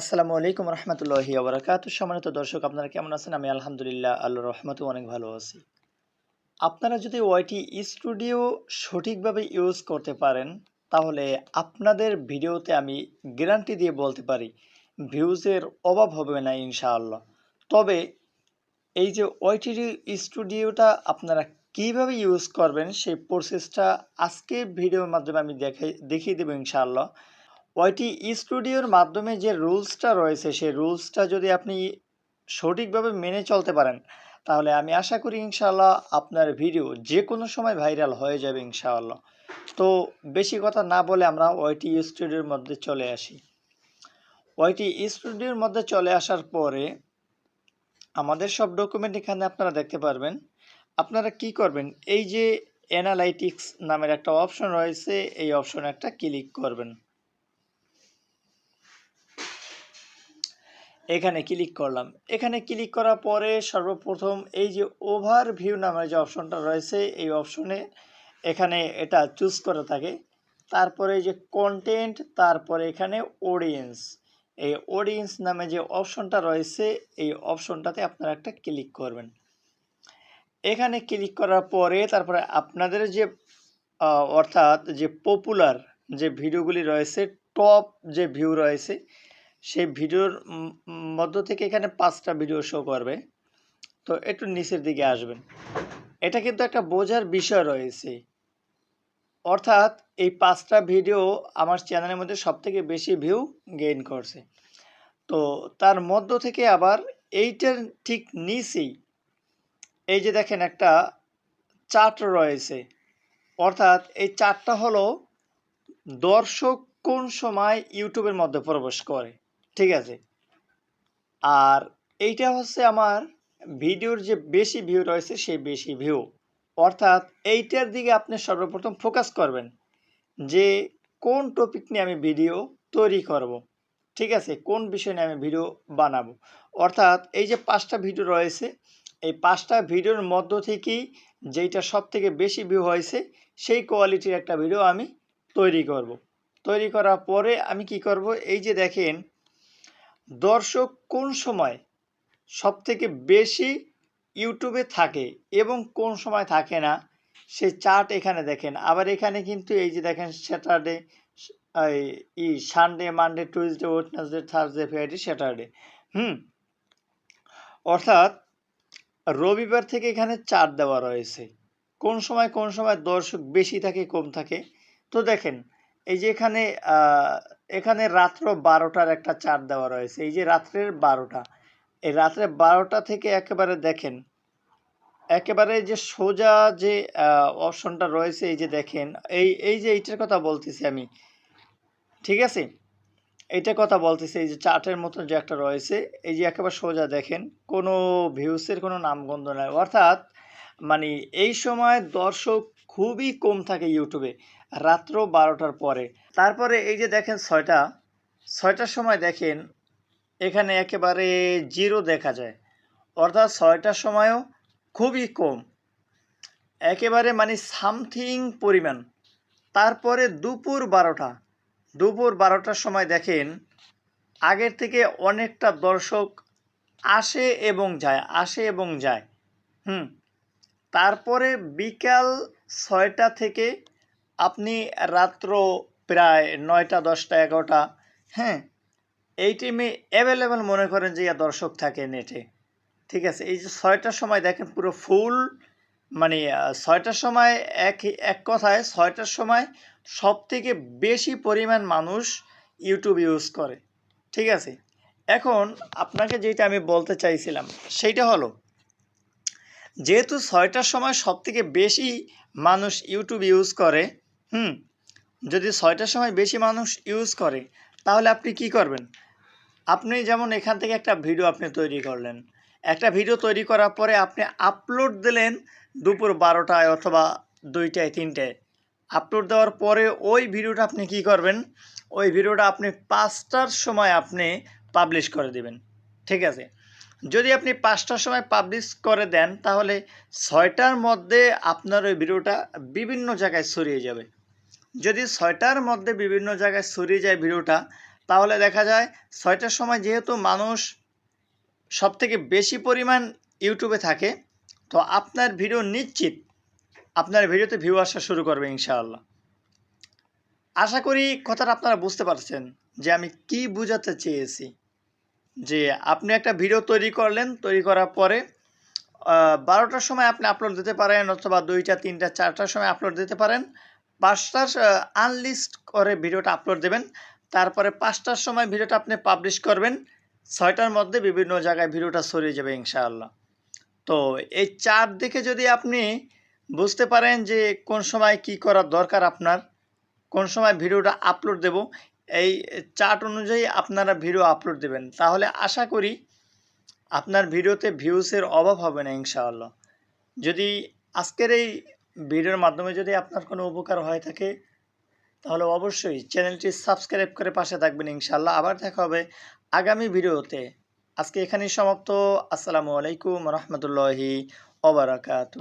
আসসালামু আলাইকুম রহমতুল্লাহি আবরাকাত সম্মানিত দর্শক, আপনারা কেমন আছেন? আমি আলহামদুলিল্লাহ আল্লাহ রহমতে অনেক ভালো আছি। আপনারা যদি ওয়াইটি স্টুডিও সঠিকভাবে ইউজ করতে পারেন, তাহলে আপনাদের ভিডিওতে আমি গ্যারান্টি দিয়ে বলতে পারি ভিউজের অভাব হবে না ইনশাআল্লাহ। তবে এই যে ওয়াইটি স্টুডিওটা আপনারা কীভাবে ইউজ করবেন, সেই প্রসেসটা আজকে ভিডিওর মাধ্যমে আমি দেখাই, দেখিয়ে দেবো ইনশাআল্লাহ। ওয়াইটি স্টুডিওর মাধ্যমে যে রুলসটা রয়েছে, সেই রুলসটা যদি আপনি সঠিকভাবে মেনে চলতে পারেন, তাহলে আমি আশা করি ইনশাআল্লাহ আপনার ভিডিও যে কোনো সময় ভাইরাল হয়ে যাবে ইনশাআল্লাহ। তো বেশি কথা না বলে আমরা ওয়াইটি স্টুডিওর মধ্যে চলে আসি। ওয়াইটি স্টুডিওর মধ্যে চলে আসার পরে আমাদের সব ডকুমেন্ট এখানে আপনারা দেখতে পারবেন। আপনারা কি করবেন, এই যে অ্যানালাইটিক্স নামের একটা অপশন রয়েছে, এই অপশনে একটা ক্লিক করবেন। এখানে ক্লিক করলাম। এখানে ক্লিক করার পরে সর্বপ্রথম এই যে ওভারভিউ নামের যে অপশনটা রয়েছে, এই অপশনে এখানে এটা চুজ করা থাকে। তারপরে যে কন্টেন্ট তারপরে এখানে অডিয়েন্স এই অডিয়েন্স নামে যে অপশনটা রয়েছে, এই অপশনটাতে আপনারা একটা ক্লিক করবেন। এখানে ক্লিক করার পরে তারপরে আপনাদের যে অর্থাৎ যে পপুলার যে ভিডিওগুলি রয়েছে টপ যে ভিউ রয়েছে সেই ভিডিওর মধ্য থেকে এখানে পাঁচটা ভিডিও শো করবে। তো একটু নিচের দিকে আসবেন। এটা কিন্তু একটা বোঝার বিষয় রয়েছে। অর্থাৎ এই পাঁচটা ভিডিও আমার চ্যানেলের মধ্যে সব থেকে বেশি ভিউ গেইন করছে। তো তার মধ্য থেকে আবার এইটার ঠিক নিচেই এই যে দেখেন একটা চার্ট রয়েছে। অর্থাৎ এই চার্টটা হলো দর্শক কোন সময় ইউটিউবের মধ্যে প্রবেশ করে। ঠিক আছে আর এইটা হচ্ছে আমার ভিডিওর যে বেশি ভিউ রয়েছে সেই বেশি ভিউ অর্থাৎ এইটার দিকে আপনি সর্বপ্রথম ফোকাস করবেন যে কোন টপিক নিয়ে আমি ভিডিও তৈরি করব। ঠিক আছে, কোন বিষয় নিয়ে আমি ভিডিও বানাবো অর্থাৎ এই যে পাঁচটা ভিডিও রয়েছে, এই পাঁচটা ভিডিওর মধ্য থেকেই যেইটা সব থেকে বেশি ভিউ হয়েছে, সেই কোয়ালিটির একটা ভিডিও আমি তৈরি করব। তৈরি করার পরে আমি কি করব এই যে দেখেন দর্শক কোন সময় সব থেকে বেশি ইউটিউবে থাকে এবং কোন সময় থাকে না, সে চার্ট এখানে দেখেন। আবার এখানে কিন্তু এই যে দেখেন স্যাটারডে ই Sunday Monday Tuesday Wednesday Thursday Friday Saturday হুম? অর্থাৎ রবিবার থেকে এখানে চার্ট দেওয়া রয়েছে। কোন সময় কোন সময় দর্শক বেশি থাকে, কম থাকে? তো দেখেন এই যে এখানে এখানে রাত্র বারোটার একটা চার্ট দেওয়া রয়েছে। এই যে রাত্রের বারোটা, এই রাত্রে বারোটা থেকে একেবারে দেখেন, একেবারে যে সোজা যে অপশনটা রয়েছে, এই যে দেখেন, এই এই যে এইটার কথা বলতেছি আমি, ঠিক আছে? এইটা কথা বলতেছি, এই যে চার্টের মতো যে একটা রয়েছে, এই যে একেবারে সোজা দেখেন, কোনো ভিউসের কোনো নামগন্ধ নাই। অর্থাৎ মানে এই সময় দর্শক খুবই কম থাকে ইউটিউবে। রাত্র বারোটার পরে। তারপরে এই যে দেখেন ছয়টা, ছয়টার সময় দেখেন এখানে একেবারে জিরো দেখা যায়। অর্থাৎ ছয়টার সময়ও খুবই কম। একেবারে মানে সামথিং পরিমাণ। তারপরে দুপুর বারোটা, দুপুর বারোটার সময় দেখেন আগের থেকে অনেকটা দর্শক আসে এবং যায়, আসে এবং যায়। হুম, তারপরে বিকাল ছয়টা থেকে আপনি রাত্র প্রায় নয়টা, দশটা, এগারোটা হ্যাঁ এই টাইমে অ্যাভেলেবেল মনে করেন যে ইয়া দর্শক থাকে নেটে ঠিক আছে, এই যে ছয়টার সময় দেখেন পুরো ফুল মানে ছয়টার সময় এক এক কথায় ছয়টার সময় সব থেকে বেশি পরিমাণ মানুষ ইউটিউব ইউজ করে। ঠিক আছে, এখন আপনাকে যেটা আমি বলতে চাইছিলাম সেইটা হলো, যেহেতু ছয়টার সময় সব থেকে বেশি মানুষ ইউটিউব ইউজ করে হুম, যদি ছয়টার সময় বেশি মানুষ ইউজ করে, তাহলে আপনি কি করবেন? আপনি যেমন এখান থেকে একটা ভিডিও আপনি তৈরি করলেন। একটা ভিডিও তৈরি করার পরে আপনি আপলোড দিলেন দুপুর বারোটায় অথবা দুইটায়, তিনটায়। আপলোড দেওয়ার পরে ওই ভিডিওটা আপনি কি করবেন? ওই ভিডিওটা আপনি পাঁচটার সময় আপনি পাবলিশ করে দেবেন। ঠিক আছে? যদি আপনি পাঁচটার সময় পাবলিশ করে দেন, তাহলে ছয়টার মধ্যে আপনার ওই ভিডিওটা বিভিন্ন জায়গায় ছড়িয়ে যাবে। যদি ছয়টার মধ্যে বিভিন্ন জায়গায় ছড়িয়ে যায় ভিডিওটা, তাহলে দেখা যায় ছয়টার সময় যেহেতু মানুষ সব থেকে বেশি পরিমাণ ইউটিউবে থাকে, তো আপনার ভিডিও নিশ্চিত আপনার ভিডিওতে ভিউ আসা শুরু করবে ইনশাআল্লাহ। আশা করি কথাটা আপনারা বুঝতে পারছেন যে আমি কি বোঝাতে চেয়েছি। যে আপনি একটা ভিডিও তৈরি করলেন, তৈরি করার পরে বারোটার সময় আপনি আপলোড দিতে পারেন অথবা দুইটা, তিনটা, চারটার সময় আপলোড দিতে পারেন। পাঁচটার আনলিস্ট করে ভিডিওটা আপলোড দেবেন। তারপরে পাঁচটার সময় ভিডিওটা আপনি পাবলিশ করবেন। ছয়টার মধ্যে বিভিন্ন জায়গায় ভিডিওটা ছড়িয়ে যাবে ইনশাআল্লাহ। তো এই চার দেখে যদি আপনি বুঝতে পারেন যে কোন সময় কি করা দরকার আপনার, কোন সময় ভিডিওটা আপলোড দেব, এই চার্ট অনুযায়ী আপনারা ভিডিও আপলোড দেবেন। তাহলে আশা করি আপনার ভিডিওতে ভিউসের অভাব হবে না ইনশাআল্লাহ। যদি আজকের এই ভিডিওর মাধ্যমে যদি আপনার কোনো উপকার হয়ে থাকে, তাহলে অবশ্যই চ্যানেলটি সাবস্ক্রাইব করে পাশে থাকবেন ইনশাল্লাহ আবার দেখা হবে আগামী ভিডিওতে। আজকে এখানেই সমাপ্ত। আসসালামু আলাইকুম রহমতুল্লাহি ওবরাকাতু